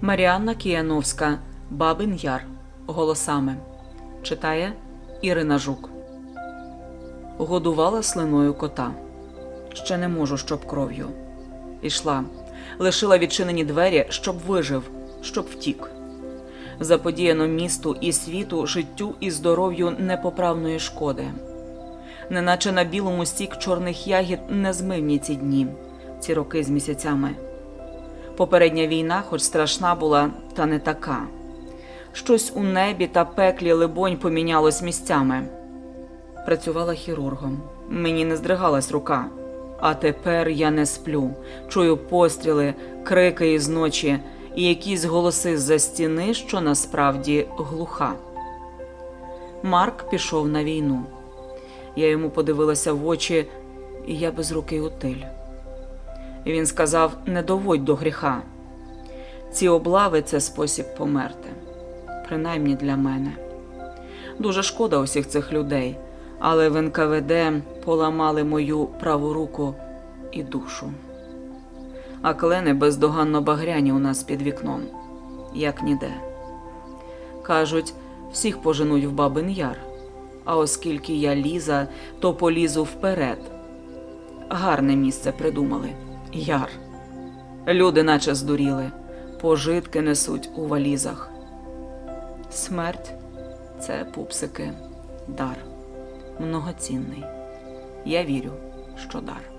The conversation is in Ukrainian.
Маріанна Кіяновська, Бабин Яр. Голосами. Читає Ірина Жук. Годувала слиною кота. Ще не можу, щоб кров'ю. Ішла, лишила відчинені двері, щоб вижив, щоб втік. Заподіяно місту і світу, життю і здоров'ю непоправної шкоди. Неначе на білому стік чорних ягід не змивні ці дні, ці роки з місяцями. Попередня війна, хоч страшна була, та не така. Щось у небі та пеклі, либонь, помінялось місцями. Працювала хірургом. Мені не здригалась рука. А тепер я не сплю. Чую постріли, крики із ночі і якісь голоси з-за стіни, що насправді глуха. Марк пішов на війну. Я йому подивилася в очі, і я без руки утиль. Він сказав: не доводь до гріха. Ці облави це спосіб померти, принаймні для мене. Дуже шкода усіх цих людей, але в НКВД поламали мою праву руку і душу. А клени бездоганно багряні у нас під вікном, як ніде. Кажуть, всіх поженуть в Бабин Яр, а оскільки я ліза, то полізу вперед. Гарне місце придумали. Яр. Люди наче здуріли, пожитки несуть у валізах. Смерть це пупсики, дар. Многоцінний. Я вірю, що дар.